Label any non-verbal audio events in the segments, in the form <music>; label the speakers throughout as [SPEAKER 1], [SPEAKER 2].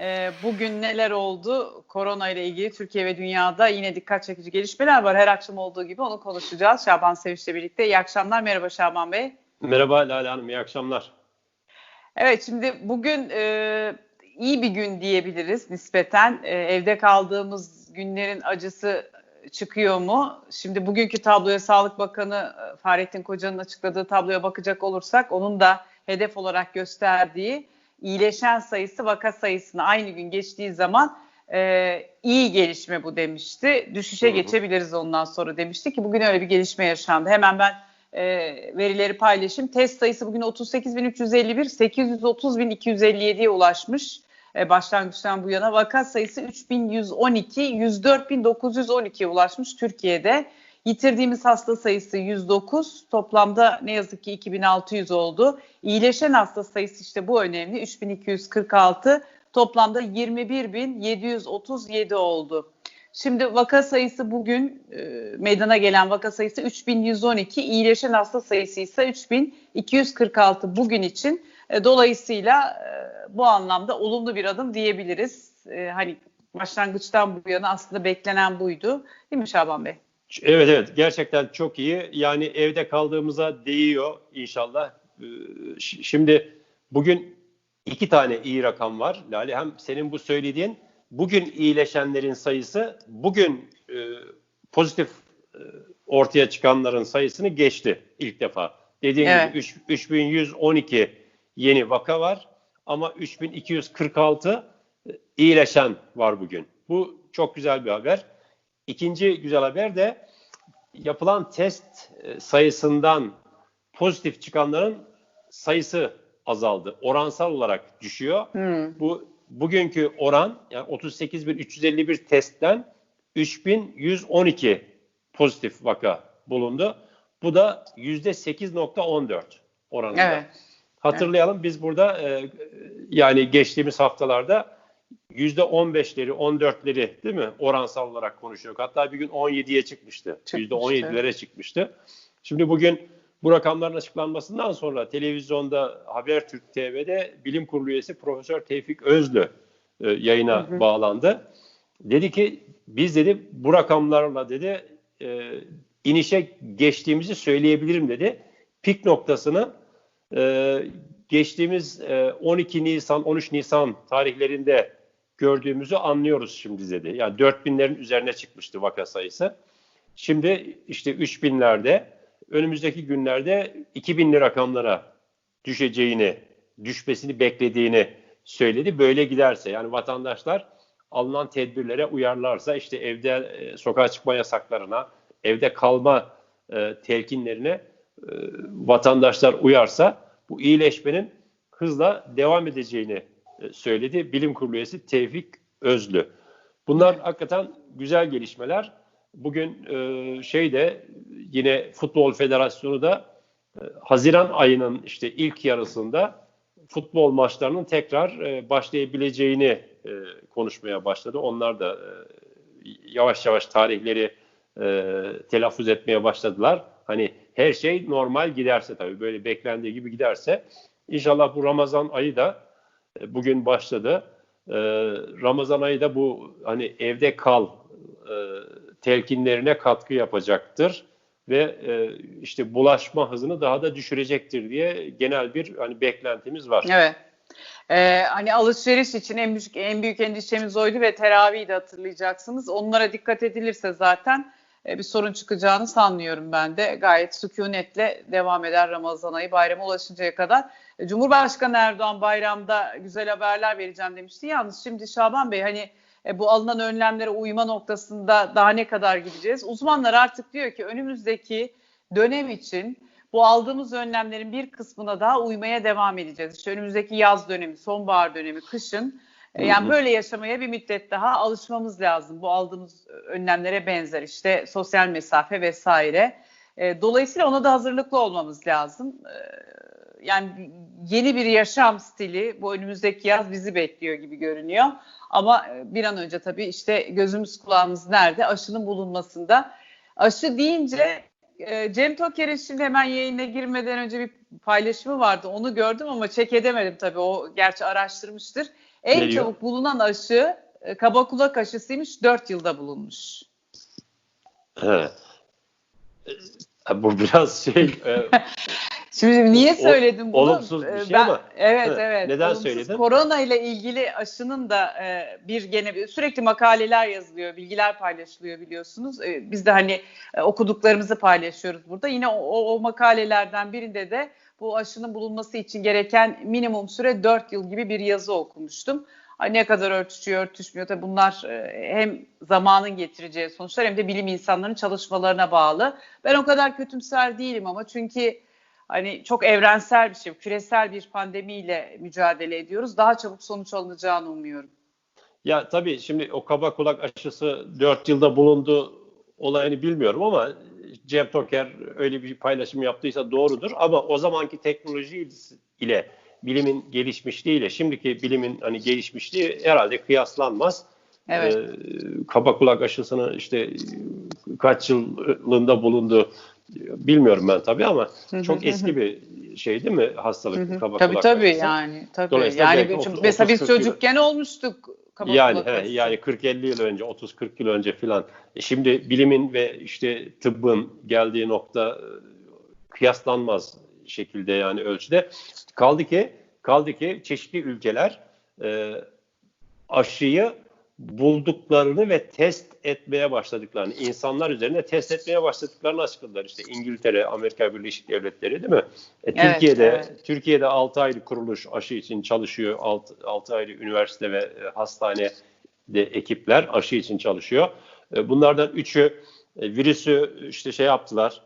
[SPEAKER 1] Ee, bugün neler oldu? Korona ile ilgili Türkiye ve dünyada yine dikkat çekici gelişmeler var. Her akşam olduğu gibi onu konuşacağız. Şaban Sevinç'le birlikte. İyi akşamlar. Merhaba Şaban Bey.
[SPEAKER 2] Merhaba Lale Hanım, iyi akşamlar.
[SPEAKER 1] Evet şimdi bugün e, iyi bir gün diyebiliriz nispeten. E, evde kaldığımız günlerin acısı çıkıyor mu? Şimdi bugünkü tabloya Sağlık Bakanı e, Fahrettin Koca'nın açıkladığı tabloya bakacak olursak onun da hedef olarak gösterdiği iyileşen sayısı vaka sayısını aynı gün geçtiği zaman e, iyi gelişme bu demişti. Düşüşe
[SPEAKER 2] Hı hı.
[SPEAKER 1] geçebiliriz ondan sonra demişti ki bugün öyle bir gelişme yaşandı. Hemen ben e, verileri paylaşayım. Test sayısı bugün 38.351, 830.257'ye ulaşmış e, başlangıçtan bu yana. Vaka sayısı 3.112, 104.912'ye ulaşmış Türkiye'de. Yitirdiğimiz hasta sayısı 109. Toplamda ne yazık ki 2600 oldu. İyileşen hasta sayısı işte bu önemli. 3246. Toplamda 21737 oldu. Şimdi vaka sayısı bugün e, meydana gelen vaka sayısı 3112, iyileşen hasta sayısı ise 3246 bugün için. E, dolayısıyla e, bu anlamda olumlu bir adım diyebiliriz. E, hani başlangıçtan bu yana aslında beklenen buydu. Değil mi Şaban Bey?
[SPEAKER 2] Evet evet, gerçekten çok iyi. Yani evde kaldığımıza değiyor inşallah. Ee, Şimdi bugün iki tane iyi rakam var Lale. Hem senin bu söylediğin bugün iyileşenlerin sayısı bugün e, pozitif e, ortaya çıkanların sayısını geçti ilk defa. Dediğim
[SPEAKER 1] Evet.
[SPEAKER 2] gibi üç- 3112 yeni vaka var ama 3246 iyileşen var bugün. Bu çok güzel bir haber. İkinci güzel haber de yapılan test e, sayısından pozitif çıkanların sayısı azaldı. Oransal olarak düşüyor.
[SPEAKER 1] Hmm.
[SPEAKER 2] Bu bugünkü oran yani 38.351 testten 3.112 pozitif vaka bulundu. Bu da %8.14 oranında.
[SPEAKER 1] Evet.
[SPEAKER 2] Hatırlayalım biz burada e, yani geçtiğimiz haftalarda %15'leri, 14'leri değil mi oransal olarak konuşuyorduk. Hatta bir gün 17'ye çıkmıştı.
[SPEAKER 1] Çıkmıştı.
[SPEAKER 2] %17'lere çıkmıştı. Şimdi bugün bu rakamların açıklanmasından sonra televizyonda Habertürk TV'de Bilim Kurulu üyesi Profesör Tevfik Özlü e, yayına
[SPEAKER 1] Hı hı.
[SPEAKER 2] bağlandı. Dedi ki biz dedi bu rakamlarla dedi e, inişe geçtiğimizi söyleyebilirim dedi. Pik noktasını e, geçtiğimiz e, 12 Nisan 13 Nisan tarihlerinde gördüğümüzü anlıyoruz şimdi dedi. Yani 4000'lerin üzerine çıkmıştı vaka sayısı. Şimdi işte 3000'lerde önümüzdeki günlerde 2000'li rakamlara düşeceğini, düşmesini beklediğini söyledi. Böyle giderse yani vatandaşlar alınan tedbirlere uyarlarsa işte evde e, sokağa çıkma yasaklarına, evde kalma e, telkinlerine e, vatandaşlar uyarsa bu iyileşmenin hızla devam edeceğini söyledi. Bilim Kurulu üyesi Tevfik Özlü. Bunlar hakikaten güzel gelişmeler. Bugün e, şeyde yine Futbol Federasyonu da e, Haziran ayının işte ilk yarısında futbol maçlarının tekrar e, başlayabileceğini e, konuşmaya başladı. Onlar da e, yavaş yavaş tarihleri e, telaffuz etmeye başladılar. Hani her şey normal giderse tabii böyle beklendiği gibi giderse inşallah bu Ramazan ayı da e, bugün başladı. E, Ramazan ayı da bu hani evde kal e, telkinlerine katkı yapacaktır ve e, işte bulaşma hızını daha da düşürecektir diye genel bir hani beklentimiz var.
[SPEAKER 1] Evet. Ee, hani alışveriş için en büyük en büyük endişemiz oydu ve teravihi de hatırlayacaksınız. Onlara dikkat edilirse zaten bir sorun çıkacağını sanmıyorum ben de. Gayet sükunetle devam eder Ramazan ayı bayrama ulaşıncaya kadar. E, Cumhurbaşkanı Erdoğan bayramda güzel haberler vereceğim demişti. Yalnız şimdi Şaban Bey hani e, bu alınan önlemlere uyma noktasında daha ne kadar gideceğiz? Uzmanlar artık diyor ki önümüzdeki dönem için bu aldığımız önlemlerin bir kısmına daha uymaya devam edeceğiz. İşte önümüzdeki yaz dönemi, sonbahar dönemi, kışın e, yani böyle yaşamaya bir müddet daha alışmamız lazım. Bu aldığımız önlemlere benzer işte sosyal mesafe vesaire. E, Dolayısıyla ona da hazırlıklı olmamız lazım. E, Yani yeni bir yaşam stili bu önümüzdeki yaz bizi bekliyor gibi görünüyor. Ama e, bir an önce tabii işte gözümüz kulağımız nerede? Aşının bulunmasında. Aşı deyince e, Cem Toker'in şimdi hemen yayına girmeden önce bir paylaşımı vardı. Onu gördüm ama çek edemedim tabii. O gerçi araştırmıştır. En
[SPEAKER 2] Ne diyor?
[SPEAKER 1] çabuk bulunan aşı e, kaba kulak aşısıymış. 4 yılda bulunmuş.
[SPEAKER 2] He. E, Bu biraz şey e, <laughs>
[SPEAKER 1] Şimdi niye söyledim bunu?
[SPEAKER 2] olumsuz bir
[SPEAKER 1] Ee,
[SPEAKER 2] şey ama.
[SPEAKER 1] Evet evet.
[SPEAKER 2] neden
[SPEAKER 1] Olumsuz.
[SPEAKER 2] söyledin?
[SPEAKER 1] Korona ile ilgili aşının da e, bir gene sürekli makaleler yazılıyor, bilgiler paylaşılıyor biliyorsunuz. E, biz de hani e, okuduklarımızı paylaşıyoruz burada. Yine o, o, o makalelerden birinde de bu aşının bulunması için gereken minimum süre 4 yıl gibi bir yazı okumuştum. Ne kadar örtüşüyor, örtüşmüyor. Tabii bunlar e, hem zamanın getireceği sonuçlar hem de bilim insanlarının çalışmalarına bağlı. Ben o kadar kötümser değilim ama çünkü hani çok evrensel bir şey, küresel bir pandemiyle mücadele ediyoruz. Daha çabuk sonuç alınacağını umuyorum.
[SPEAKER 2] Ya tabii şimdi o kaba kulak aşısı 4 yılda bulundu olayını bilmiyorum ama Cem Toker öyle bir paylaşım yaptıysa doğrudur. Ama o zamanki teknoloji ile bilimin gelişmişliğiyle şimdiki bilimin hani gelişmişliği herhalde kıyaslanmaz.
[SPEAKER 1] Evet.
[SPEAKER 2] Ee, kaba kulak aşısını işte kaç yılında bulundu bilmiyorum ben tabii ama çok eski bir şey değil mi hastalık kaba
[SPEAKER 1] Tabii
[SPEAKER 2] kulak
[SPEAKER 1] tabii
[SPEAKER 2] aşısı?
[SPEAKER 1] yani tabii. Yani
[SPEAKER 2] belki
[SPEAKER 1] bir-
[SPEAKER 2] 30,
[SPEAKER 1] mesela biz
[SPEAKER 2] 30, 40 yıl-
[SPEAKER 1] çocukken olmuştuk. Kaba
[SPEAKER 2] yani he, yani 40-50 yıl önce, 30-40 yıl önce filan. E şimdi bilimin ve işte tıbbın geldiği nokta e, kıyaslanmaz şekilde yani ölçüde. Kaldı ki kaldı ki çeşitli ülkeler e, aşıyı bulduklarını ve test etmeye başladıklarını, insanlar üzerine test etmeye başladıklarını açıkladılar. İşte İngiltere, Amerika Birleşik Devletleri değil mi? E,
[SPEAKER 1] Evet,
[SPEAKER 2] Türkiye'de
[SPEAKER 1] evet.
[SPEAKER 2] Türkiye'de 6 ayrı kuruluş aşı için çalışıyor. 6, 6 ayrı üniversite ve e, hastane de ekipler aşı için çalışıyor. E, Bunlardan üçü e, virüsü işte şey yaptılar.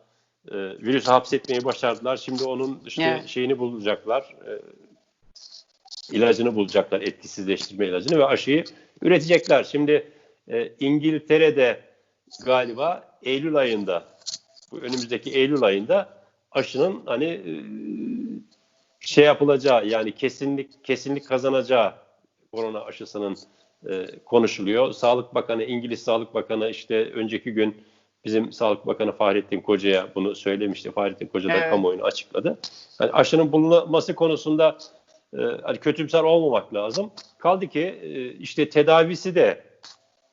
[SPEAKER 2] e, Virüsü hapsetmeyi başardılar. Şimdi onun işte
[SPEAKER 1] Evet.
[SPEAKER 2] şeyini bulacaklar. e, ilacını bulacaklar, etkisizleştirme ilacını ve aşıyı üretecekler. Şimdi e, İngiltere'de galiba Eylül ayında, bu önümüzdeki Eylül ayında aşının hani e, şey yapılacağı yani kesinlik kesinlik kazanacağı korona aşısının e, konuşuluyor. Sağlık Bakanı, İngiliz Sağlık Bakanı işte önceki gün bizim Sağlık Bakanı Fahrettin Koca'ya bunu söylemişti. Fahrettin Koca da
[SPEAKER 1] Evet.
[SPEAKER 2] kamuoyuna açıkladı. Yani aşının bulunması konusunda e, hani kötümser olmamak lazım. Kaldı ki e, işte tedavisi de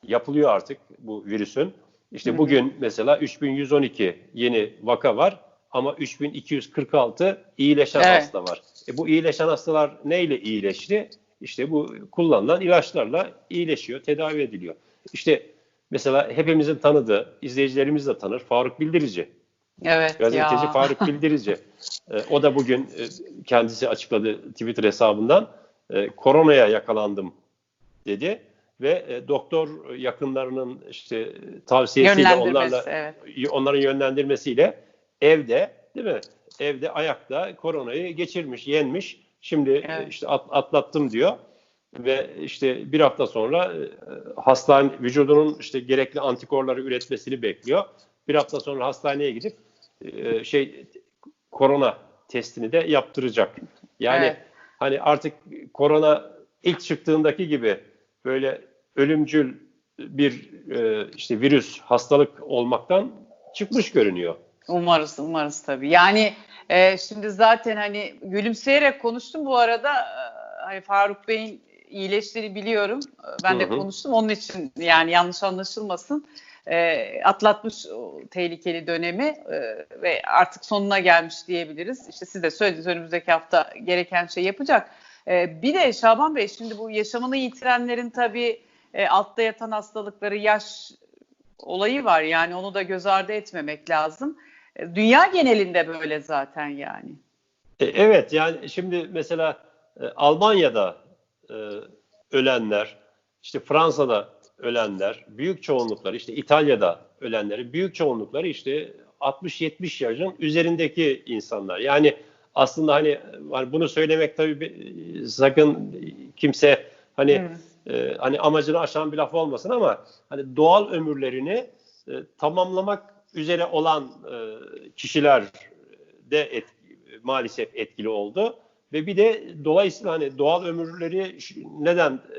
[SPEAKER 2] yapılıyor artık bu virüsün. İşte bugün mesela 3112 yeni vaka var ama 3246 iyileşen
[SPEAKER 1] Evet.
[SPEAKER 2] hasta var. E bu iyileşen hastalar neyle iyileşti? İşte bu kullanılan ilaçlarla iyileşiyor, tedavi ediliyor. İşte mesela hepimizin tanıdığı, izleyicilerimiz de tanır Faruk Bildirici.
[SPEAKER 1] Evet
[SPEAKER 2] Gazeteci
[SPEAKER 1] ya.
[SPEAKER 2] Faruk <laughs> Bildirici. E, o da bugün e, kendisi açıkladı Twitter hesabından. E, koronaya yakalandım dedi ve e, doktor yakınlarının işte tavsiyesiyle onlarla
[SPEAKER 1] evet.
[SPEAKER 2] onların yönlendirmesiyle evde değil mi? Evde ayakta koronayı geçirmiş, yenmiş. Şimdi
[SPEAKER 1] Evet.
[SPEAKER 2] işte at- atlattım diyor ve işte bir hafta sonra hastane vücudunun işte gerekli antikorları üretmesini bekliyor. Bir hafta sonra hastaneye gidip e, şey korona testini de yaptıracak. Yani
[SPEAKER 1] Evet.
[SPEAKER 2] hani artık korona ilk çıktığındaki gibi böyle ölümcül bir e, işte virüs hastalık olmaktan çıkmış görünüyor.
[SPEAKER 1] Umarız, umarız tabii. Yani e, şimdi zaten hani gülümseyerek konuştum bu arada. E, Hani Faruk Bey'in iyileştiğini biliyorum. E, Ben de
[SPEAKER 2] Hı hı.
[SPEAKER 1] konuştum. Onun için yani yanlış anlaşılmasın. E, atlatmış o tehlikeli dönemi e, ve artık sonuna gelmiş diyebiliriz. İşte siz de söylediniz önümüzdeki hafta gereken şey yapacak. E, bir de Şaban Bey şimdi bu yaşamını yitirenlerin tabii e, altta yatan hastalıkları, yaş olayı var. Yani onu da göz ardı etmemek lazım. E, Dünya genelinde böyle zaten yani.
[SPEAKER 2] E, Evet yani şimdi mesela e, Almanya'da e, ölenler, işte Fransa'da ölenler, büyük çoğunlukları işte İtalya'da ölenleri, büyük çoğunlukları işte 60-70 yaşın üzerindeki insanlar. Yani aslında hani, hani bunu söylemek tabii sakın kimse hani e, hani amacını aşan bir laf olmasın ama hani doğal ömürlerini e, tamamlamak üzere olan e, kişiler de et, maalesef etkili oldu ve bir de dolayısıyla hani doğal ömürleri neden e,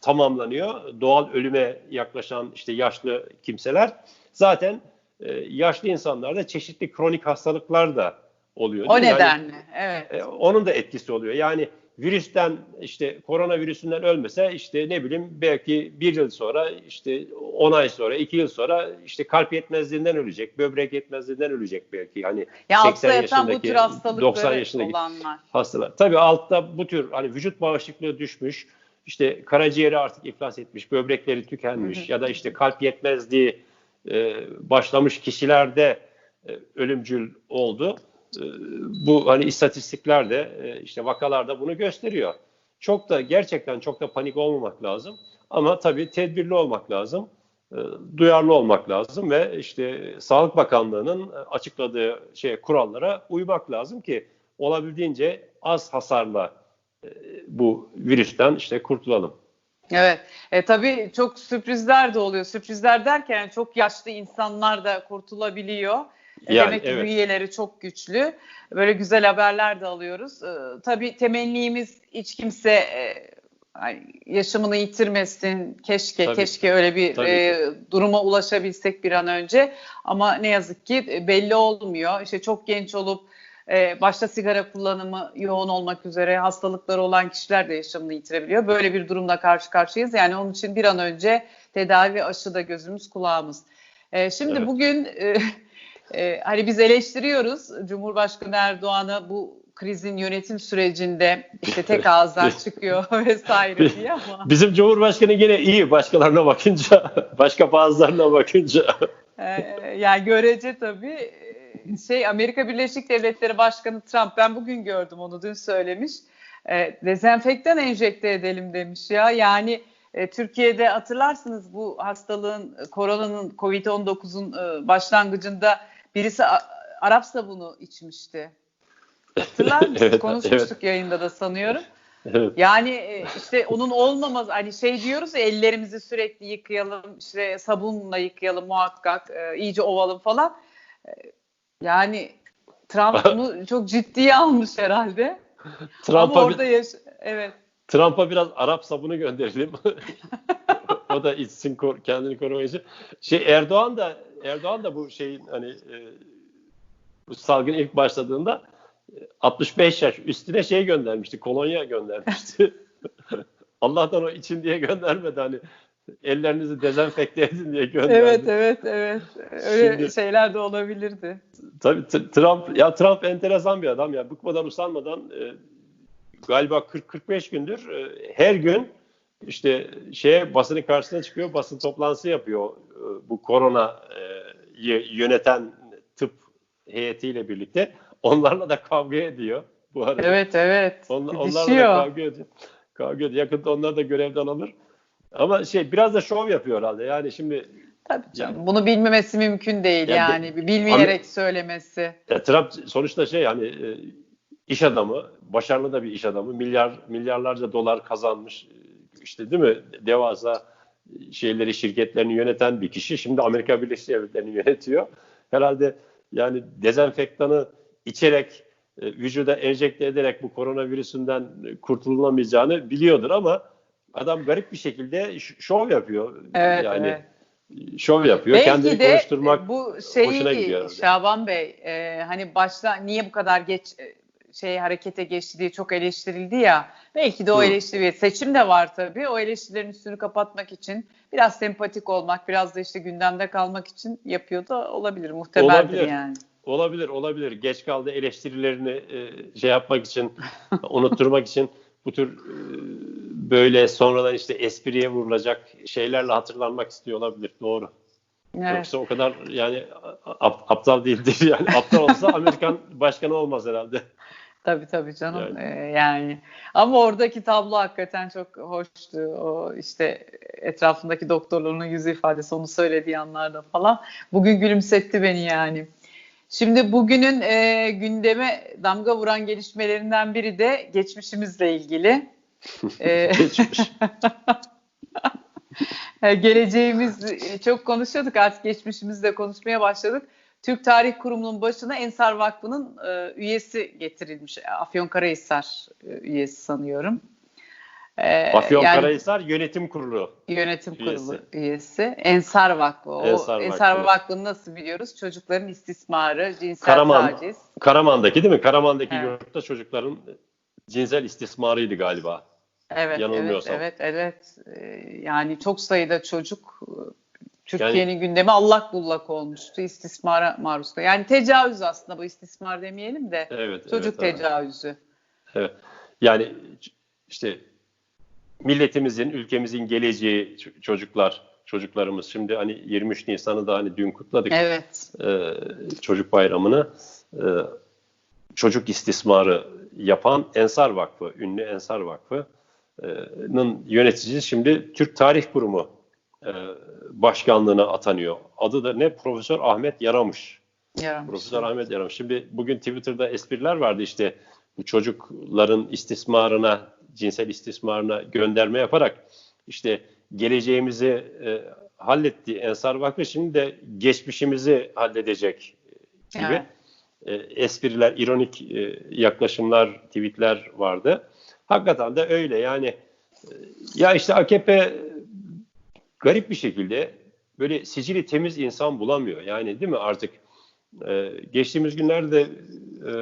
[SPEAKER 2] tamamlanıyor? Doğal ölüme yaklaşan işte yaşlı kimseler zaten e, yaşlı insanlarda çeşitli kronik hastalıklar da oluyor.
[SPEAKER 1] O
[SPEAKER 2] mi? Yani,
[SPEAKER 1] nedenle, evet.
[SPEAKER 2] e, onun da etkisi oluyor. Yani virüsten işte koronavirüsünden ölmese işte ne bileyim belki bir yıl sonra işte 10 ay sonra 2 yıl sonra işte kalp yetmezliğinden ölecek, böbrek yetmezliğinden ölecek belki. Hani
[SPEAKER 1] Ya
[SPEAKER 2] 80
[SPEAKER 1] altta yatan bu
[SPEAKER 2] yaşındaki,
[SPEAKER 1] tür hastalıkları
[SPEAKER 2] 90 yaşındaki
[SPEAKER 1] olanlar.
[SPEAKER 2] hastalar. Tabii altta bu tür hani vücut bağışıklığı düşmüş, işte karaciğeri artık iflas etmiş, böbrekleri tükenmiş
[SPEAKER 1] Hı hı.
[SPEAKER 2] ya da işte kalp yetmezliği e, başlamış kişilerde e, ölümcül oldu. E, bu hani istatistikler de e, işte vakalarda bunu gösteriyor. Çok da gerçekten çok da panik olmamak lazım. Ama tabii tedbirli olmak lazım. e, Duyarlı olmak lazım ve işte Sağlık Bakanlığı'nın açıkladığı şey kurallara uymak lazım ki olabildiğince az hasarla e, bu virüsten işte kurtulalım.
[SPEAKER 1] Evet. E, tabii çok sürprizler de oluyor. Sürprizler derken çok yaşlı insanlar da kurtulabiliyor. E,
[SPEAKER 2] Yani,
[SPEAKER 1] Demek ki
[SPEAKER 2] evet.
[SPEAKER 1] bünyeleri çok güçlü. Böyle güzel haberler de alıyoruz. E, tabii temennimiz hiç kimse e, yaşamını yitirmesin. Keşke
[SPEAKER 2] Tabii.
[SPEAKER 1] keşke öyle bir
[SPEAKER 2] Tabii
[SPEAKER 1] e, duruma ulaşabilsek bir an önce. Ama ne yazık ki belli olmuyor. İşte çok genç olup e, başta sigara kullanımı yoğun olmak üzere hastalıkları olan kişiler de yaşamını yitirebiliyor. Böyle bir durumla karşı karşıyayız. Yani onun için bir an önce tedavi ve aşı da gözümüz kulağımız. E, şimdi
[SPEAKER 2] Evet.
[SPEAKER 1] bugün e, <laughs> e, hani biz eleştiriyoruz Cumhurbaşkanı Erdoğan'ı bu krizin yönetim sürecinde işte tek ağızdan çıkıyor <laughs> vesaire diye ama
[SPEAKER 2] Bizim Cumhurbaşkanı yine iyi başkalarına bakınca, <laughs> başka bazılarına bakınca.
[SPEAKER 1] Ee, yani görece tabii şey Amerika Birleşik Devletleri Başkanı Trump ben bugün gördüm onu dün söylemiş. E, dezenfektan enjekte edelim demiş ya. Yani e, Türkiye'de hatırlarsınız bu hastalığın koronanın Covid-19'un e, başlangıcında birisi A- Arap sabunu içmişti. Hatırlar mısınız? <laughs>
[SPEAKER 2] Evet,
[SPEAKER 1] Konuşmuştuk yayında da sanıyorum.
[SPEAKER 2] Evet.
[SPEAKER 1] Yani e, işte onun olmaması hani şey diyoruz ya ellerimizi sürekli yıkayalım işte sabunla yıkayalım muhakkak e, iyice ovalım falan. E, yani Trump <laughs> bunu çok ciddiye almış herhalde. Ama
[SPEAKER 2] Trump'a
[SPEAKER 1] orada yaş evet.
[SPEAKER 2] Trump'a biraz Arap sabunu gönderelim. <laughs> o da içsin kendini korumak için. Şey Erdoğan da Erdoğan da bu şeyin hani e, bu salgın ilk başladığında e, 65 yaş üstüne şey göndermişti. Kolonya göndermişti. <laughs> Allah'tan o için diye göndermedi hani ellerinizi dezenfekte edin diye gönderdi.
[SPEAKER 1] Evet evet evet. Öyle
[SPEAKER 2] Şimdi-
[SPEAKER 1] şeyler de olabilirdi.
[SPEAKER 2] Tabii Trump ya Trump enteresan bir adam ya. Bıkmadan usanmadan e, galiba 40-45 gündür e, her gün işte şeye basının karşısına çıkıyor, basın toplantısı yapıyor. E, bu korona e, yöneten tıp heyetiyle birlikte. Onlarla da kavga ediyor bu arada.
[SPEAKER 1] Evet evet.
[SPEAKER 2] On- onlarla da kavga ediyor. Kavga ediyor. Yakında onlar da görevden alır. Ama şey biraz da şov yapıyor herhalde. Yani şimdi
[SPEAKER 1] Tabii canım. Bunu bilmemesi mümkün değil
[SPEAKER 2] Ya de-
[SPEAKER 1] yani. Bilmeyerek söylemesi.
[SPEAKER 2] Ya Trump sonuçta şey yani e, iş adamı, başarılı da bir iş adamı. Milyar milyarlarca dolar kazanmış. e, işte değil mi? Devasa şeyleri, şirketlerini yöneten bir kişi. Şimdi Amerika Birleşik Devletleri'ni yönetiyor. Herhalde yani dezenfektanı içerek e, vücuda enjekte ederek bu koronavirüsünden kurtulunamayacağını biliyordur ama adam garip bir şekilde şov yapıyor.
[SPEAKER 1] Evet,
[SPEAKER 2] yani
[SPEAKER 1] evet.
[SPEAKER 2] şov yapıyor.
[SPEAKER 1] Belki
[SPEAKER 2] Kendini
[SPEAKER 1] de
[SPEAKER 2] konuşturmak
[SPEAKER 1] bu
[SPEAKER 2] hoşuna gidiyor
[SPEAKER 1] şeyi
[SPEAKER 2] herhalde.
[SPEAKER 1] Şaban Bey e, hani başta niye bu kadar geç e, şey harekete geçti diye çok eleştirildi ya. Belki de o
[SPEAKER 2] Hı.
[SPEAKER 1] eleştiri seçim de var tabii. O eleştirilerin üstünü kapatmak için biraz sempatik olmak, biraz da işte gündemde kalmak için yapıyor da olabilir. Muhtemeldir
[SPEAKER 2] Olabilir.
[SPEAKER 1] yani.
[SPEAKER 2] Olabilir, olabilir. Geç kaldı eleştirilerini e, şey yapmak için, unutturmak için bu tür e, böyle sonradan işte espriye vurulacak şeylerle hatırlanmak istiyor olabilir. Doğru.
[SPEAKER 1] Evet.
[SPEAKER 2] Yoksa o kadar yani ap- aptal değildir <laughs> yani. Aptal olsa Amerikan başkanı olmaz herhalde.
[SPEAKER 1] Tabii tabii canım
[SPEAKER 2] Yani.
[SPEAKER 1] yani. yani. Ama oradaki tablo hakikaten çok hoştu. O işte etrafındaki doktorların yüz ifadesi onu söylediği anlarda falan. Bugün gülümsetti beni yani. Şimdi bugünün e, gündeme damga vuran gelişmelerinden biri de geçmişimizle ilgili. <laughs> E,
[SPEAKER 2] Geçmiş. <laughs>
[SPEAKER 1] geleceğimiz e, çok konuşuyorduk artık geçmişimizde konuşmaya başladık. Türk Tarih Kurumu'nun başına Ensar Vakfı'nın e, üyesi getirilmiş. Afyonkarahisar e, üyesi sanıyorum. Ee,
[SPEAKER 2] Afyon
[SPEAKER 1] yani
[SPEAKER 2] Karahisar Yönetim Kurulu.
[SPEAKER 1] yönetim kurulu
[SPEAKER 2] üyesi.
[SPEAKER 1] üyesi. Ensar Vakfı. O
[SPEAKER 2] Ensar
[SPEAKER 1] Ensar,
[SPEAKER 2] Vakfı.
[SPEAKER 1] Vakfı'nı nasıl biliyoruz? Çocukların istismarı, cinsel
[SPEAKER 2] Karaman.
[SPEAKER 1] taciz.
[SPEAKER 2] Karaman'daki değil mi? Karaman'daki
[SPEAKER 1] Evet.
[SPEAKER 2] yurtta çocukların cinsel istismarıydı galiba.
[SPEAKER 1] Evet, evet,
[SPEAKER 2] Yanılmıyorsam.
[SPEAKER 1] evet, evet. Ee, Yani çok sayıda çocuk e, Türkiye'nin gündemi allak bullak olmuştu. İstismara maruz. Yani tecavüz aslında bu istismar demeyelim de
[SPEAKER 2] Evet.
[SPEAKER 1] çocuk
[SPEAKER 2] evet, evet.
[SPEAKER 1] tecavüzü.
[SPEAKER 2] Evet. Yani işte milletimizin, ülkemizin geleceği çocuklar, çocuklarımız şimdi hani 23 Nisan'ı da hani dün kutladık.
[SPEAKER 1] Evet.
[SPEAKER 2] Ee, çocuk bayramını Ee, çocuk istismarı yapan Ensar Vakfı, ünlü Ensar Vakfı'nın yöneticisi şimdi Türk Tarih Kurumu e, başkanlığına atanıyor. Adı da ne? Profesör Ahmet Yaramış.
[SPEAKER 1] Yaramış.
[SPEAKER 2] Profesör Ahmet Yaramış. Şimdi bugün Twitter'da espriler vardı işte bu çocukların istismarına, cinsel istismarına gönderme yaparak işte geleceğimizi e, halletti Ensar Vakfı şimdi de geçmişimizi halledecek gibi
[SPEAKER 1] Evet.
[SPEAKER 2] e, espriler, ironik e, yaklaşımlar, tweetler vardı. Hakikaten de öyle yani e, ya işte AKP garip bir şekilde böyle sicili temiz insan bulamıyor. Yani değil mi artık e, geçtiğimiz günlerde e,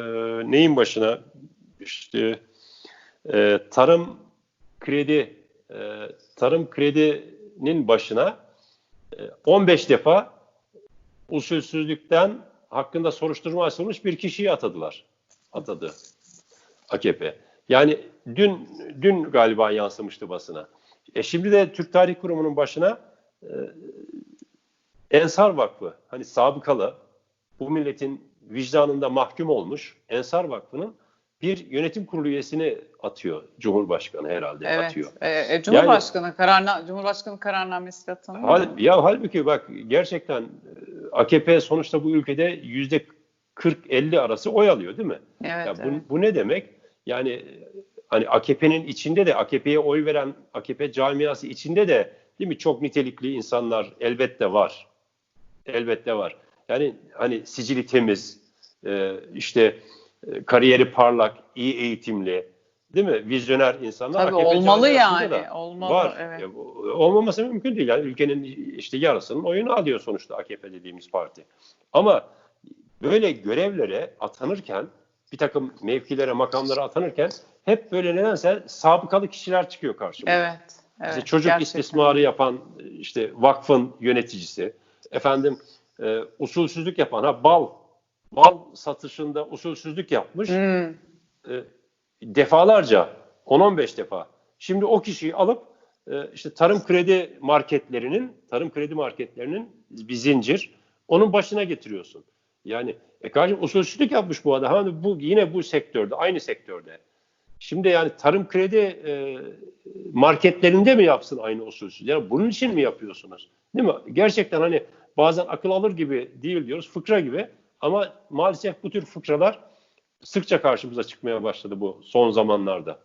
[SPEAKER 2] neyin başına işte e, tarım kredi e, tarım kredinin başına e, 15 defa usulsüzlükten hakkında soruşturma açılmış bir kişiyi atadılar. Atadı AKP. Yani dün dün galiba yansımıştı basına. E şimdi de Türk Tarih Kurumu'nun başına e, Ensar Vakfı, hani sabıkalı, bu milletin vicdanında mahkum olmuş Ensar Vakfı'nın bir yönetim kurulu üyesini atıyor Cumhurbaşkanı herhalde
[SPEAKER 1] Evet.
[SPEAKER 2] atıyor.
[SPEAKER 1] E, e, Cumhurbaşkanı kararna Cumhurbaşkanı kararnamesi atanıyor.
[SPEAKER 2] Hal, ya halbuki bak gerçekten e, AKP sonuçta bu ülkede yüzde 40-50 arası oy alıyor değil mi?
[SPEAKER 1] Evet,
[SPEAKER 2] ya bu,
[SPEAKER 1] evet.
[SPEAKER 2] bu ne demek? Yani hani AKP'nin içinde de AKP'ye oy veren AKP camiası içinde de değil mi çok nitelikli insanlar elbette var. Elbette var. Yani hani sicili temiz, e, işte e, kariyeri parlak, iyi eğitimli, değil mi? Vizyoner insanlar.
[SPEAKER 1] Tabii
[SPEAKER 2] AKP
[SPEAKER 1] olmalı yani,
[SPEAKER 2] da
[SPEAKER 1] olmalı,
[SPEAKER 2] Var.
[SPEAKER 1] evet.
[SPEAKER 2] Ya bu- olmaması mümkün değil. Yani ülkenin işte yarısının oyunu alıyor sonuçta AKP dediğimiz parti. Ama böyle görevlere atanırken, bir takım mevkilere, makamlara atanırken hep böyle nedense sabıkalı kişiler çıkıyor karşımıza.
[SPEAKER 1] Evet. Evet.
[SPEAKER 2] İşte çocuk
[SPEAKER 1] gerçekten.
[SPEAKER 2] istismarı yapan işte vakfın yöneticisi, efendim e, usulsüzlük yapan ha bal bal satışında usulsüzlük yapmış
[SPEAKER 1] Hmm.
[SPEAKER 2] e, defalarca 10-15 defa. Şimdi o kişiyi alıp e, işte tarım kredi marketlerinin tarım kredi marketlerinin bir zincir onun başına getiriyorsun. Yani e kardeşim usulsüzlük yapmış bu adam. Hani bu yine bu sektörde, aynı sektörde. Şimdi yani tarım kredi e, marketlerinde mi yapsın aynı usulsüz? Yani bunun için mi yapıyorsunuz? Değil mi? Gerçekten hani bazen akıl alır gibi değil diyoruz, fıkra gibi. Ama maalesef bu tür fıkralar sıkça karşımıza çıkmaya başladı bu son zamanlarda.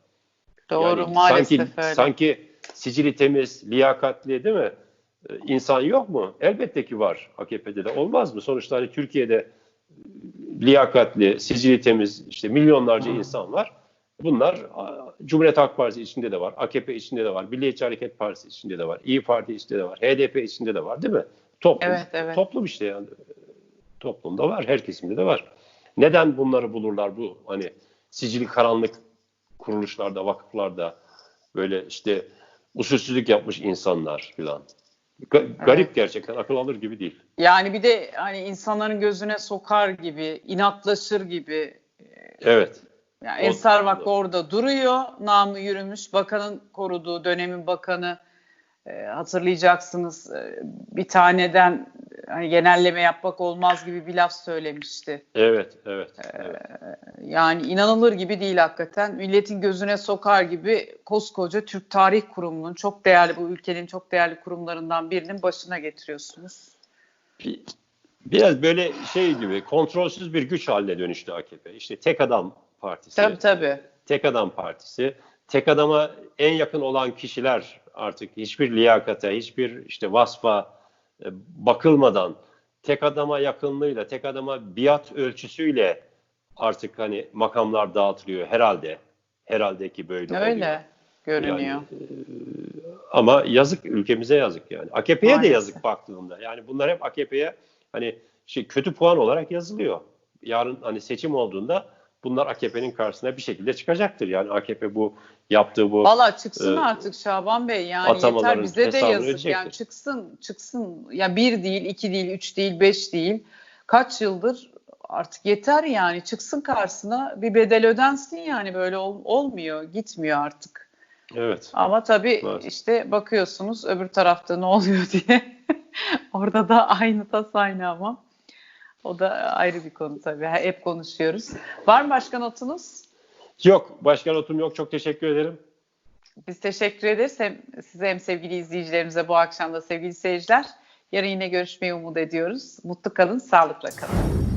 [SPEAKER 1] Doğru
[SPEAKER 2] Yani
[SPEAKER 1] maalesef
[SPEAKER 2] sanki,
[SPEAKER 1] öyle.
[SPEAKER 2] Sanki sicili temiz, liyakatli değil mi? Ee, İnsan yok mu? Elbette ki var AKP'de de. Olmaz mı? Sonuçta hani Türkiye'de liyakatli, sicili temiz işte milyonlarca insan var. Bunlar Cumhuriyet Halk Partisi içinde de var, AKP içinde de var, Milliyetçi Hareket Partisi içinde de var, İyi Parti içinde de var, HDP içinde de var değil mi? Toplum,
[SPEAKER 1] Evet, evet.
[SPEAKER 2] toplum işte yani. Toplumda var, her kesimde de var. Neden bunları bulurlar bu hani sicili karanlık kuruluşlarda, vakıflarda böyle işte usulsüzlük yapmış insanlar filan. Ga- Garip gerçekten, akıl alır gibi değil.
[SPEAKER 1] Yani bir de hani insanların gözüne sokar gibi, inatlaşır gibi.
[SPEAKER 2] Evet.
[SPEAKER 1] Yani Ensar Vakfı orada duruyor. Namı yürümüş. Bakanın koruduğu dönemin bakanı e, hatırlayacaksınız e, bir taneden hani genelleme yapmak olmaz gibi bir laf söylemişti.
[SPEAKER 2] Evet, evet. evet.
[SPEAKER 1] Yani inanılır gibi değil hakikaten. Milletin gözüne sokar gibi koskoca Türk Tarih Kurumu'nun çok değerli bu ülkenin çok değerli kurumlarından birinin başına getiriyorsunuz.
[SPEAKER 2] Bir- Biraz böyle şey gibi kontrolsüz bir güç haline dönüştü AKP. İşte tek adam partisi.
[SPEAKER 1] Tabii tabii.
[SPEAKER 2] tek adam partisi. Tek adama en yakın olan kişiler artık hiçbir liyakata, hiçbir işte vasfa bakılmadan tek adama yakınlığıyla, tek adama biat ölçüsüyle artık hani makamlar dağıtılıyor herhalde. Herhalde ki böyle oluyor.
[SPEAKER 1] Öyle. görünüyor.
[SPEAKER 2] Yani, e, ama yazık ülkemize yazık yani. AKP'ye de yazık baktığında. Yani bunlar hep AKP'ye hani şey kötü puan olarak yazılıyor. Yarın hani seçim olduğunda bunlar AKP'nin karşısına bir şekilde çıkacaktır. Yani AKP bu yaptığı bu
[SPEAKER 1] Valla çıksın
[SPEAKER 2] e,
[SPEAKER 1] artık Şaban Bey yani yeter bize de yazık
[SPEAKER 2] ödeyecektir.
[SPEAKER 1] yani çıksın çıksın ya bir değil iki değil üç değil beş değil kaç yıldır artık yeter yani çıksın karşısına bir bedel ödensin yani böyle ol- olmuyor gitmiyor artık.
[SPEAKER 2] evet.
[SPEAKER 1] Ama tabii
[SPEAKER 2] Maalesef.
[SPEAKER 1] işte bakıyorsunuz öbür tarafta ne oluyor diye <laughs> orada da aynı tas aynı ama o da ayrı bir konu tabii hep konuşuyoruz. Var mı başka notunuz?
[SPEAKER 2] Yok başka notum yok. Çok teşekkür ederim.
[SPEAKER 1] Biz teşekkür ederiz hem size hem sevgili izleyicilerimize bu akşam da sevgili seyirciler. Yarın yine görüşmeyi umut ediyoruz. Mutlu kalın, sağlıkla kalın.